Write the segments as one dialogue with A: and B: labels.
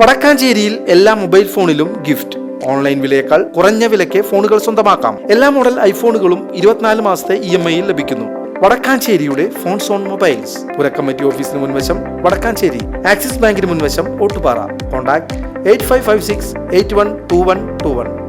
A: വടക്കാഞ്ചേരിയിൽ എല്ലാ മൊബൈൽ ഫോണിലും gift. Online വിലയേക്കാൾ കുറഞ്ഞ വിലയ്ക്ക് ഫോണുകൾ സ്വന്തമാക്കാം. എല്ലാ മോഡൽ ഐഫോണുകളും ഇരുപത്തിനാല് മാസത്തെ ഇ എം ഐയിൽ ലഭിക്കുന്നു. വടക്കാഞ്ചേരിയുടെ ഫോൺ സോൺ മൊബൈൽസ്. പുരക്കമ്മറ്റി ഓഫീസിന് മുൻവശം വടക്കാഞ്ചേരി. ആക്സിസ് ബാങ്കിന് മുൻവശം Ottupara. Contact eight five five six eight one two one two one.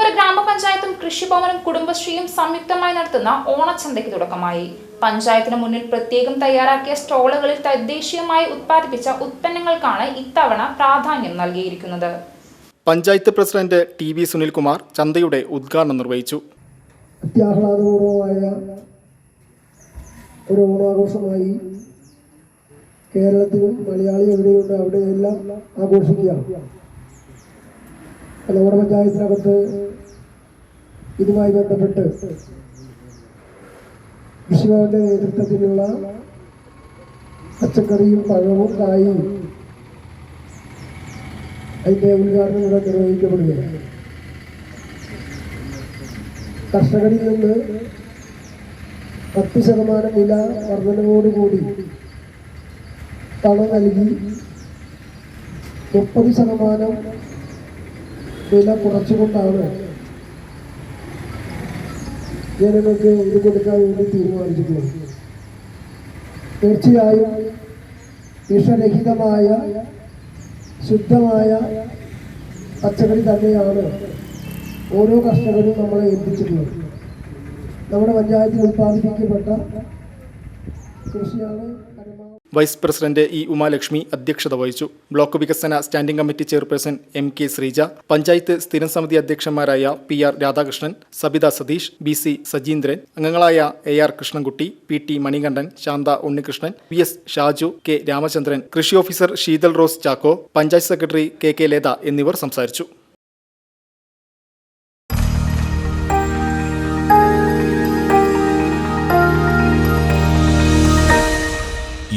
B: തെക്കുമുറ ഗ്രാമപഞ്ചായത്തും കൃഷിഭവനും കുടുംബശ്രീയും സംയുക്തമായി നടത്തുന്ന ഓണച്ചന്തയ്ക്ക് തുടക്കമായി. പഞ്ചായത്തിന് മുന്നിൽ പ്രത്യേകം തയ്യാറാക്കിയ സ്റ്റോളുകളിൽ തദ്ദേശീയമായി ഉത്പാദിപ്പിച്ച ഉത്പന്നങ്ങൾക്കാണ് ഇത്തവണ പ്രാധാന്യം നൽകിയിരിക്കുന്നത്.
C: Panchayat president T V Sunilkumar ചന്തയുടെ ഉദ്ഘാടനം നിർവഹിച്ചു.
D: അത്യാഹ്ലാദപൂർവമായ ഒരു ഓണാഘോഷമായി കേരളത്തിലും മലയാളി എവിടെയുണ്ട് അവിടെയെല്ലാം ആഘോഷിക്കുകയാണ്. നമ്മുടെ പഞ്ചായത്തിനകത്ത് ഇതുമായി ബന്ധപ്പെട്ട് കൃഷിഭവന്റെ നേതൃത്വത്തിലുള്ള പച്ചക്കറിയും പഴവും കായും അതിന്റെ ഉദ്ഘാടനം ഇവിടെ നിർവഹിക്കപ്പെടുകയാണ്. കർഷകരിൽ നിന്ന് പത്ത് ശതമാനം വില വർധനവോടുകൂടി പണം നൽകി മുപ്പത് ശതമാനം വില കുറച്ചുകൊണ്ടാണ് ജനങ്ങൾക്ക് ഇത് കൊടുക്കാൻ വേണ്ടി തീരുമാനിച്ചിട്ടുള്ളത്. തീർച്ചയായും വിഷരഹിതമായ ശുദ്ധമായ പച്ചക്കറി തന്നെയാണ് ഓരോ കർഷകരും നമ്മളെ ഏൽപ്പിച്ചിട്ടുള്ളത്. നമ്മുടെ പഞ്ചായത്തിൽ ഉത്പാദിപ്പിക്കപ്പെട്ട
C: വൈസ് പ്രസിഡന്റ് ഇ ഉമാലക്ഷ്മി അധ്യക്ഷത വഹിച്ചു. ബ്ലോക്ക് വികസന standing committee chairperson M K Sreeja panchayat സ്ഥിരം സമിതി അധ്യക്ഷന്മാരായ P R Radhakrishnan Sabitha Satheesh B C Sajeendran അംഗങ്ങളായ A R Krishnankutty P T Manikandan Santha Unnikrishnan V S Shaju K Ramachandran കൃഷി officer Sheethal Rose Chacko panchayat secretary K K Letha എന്നിവർ സംസാരിച്ചു.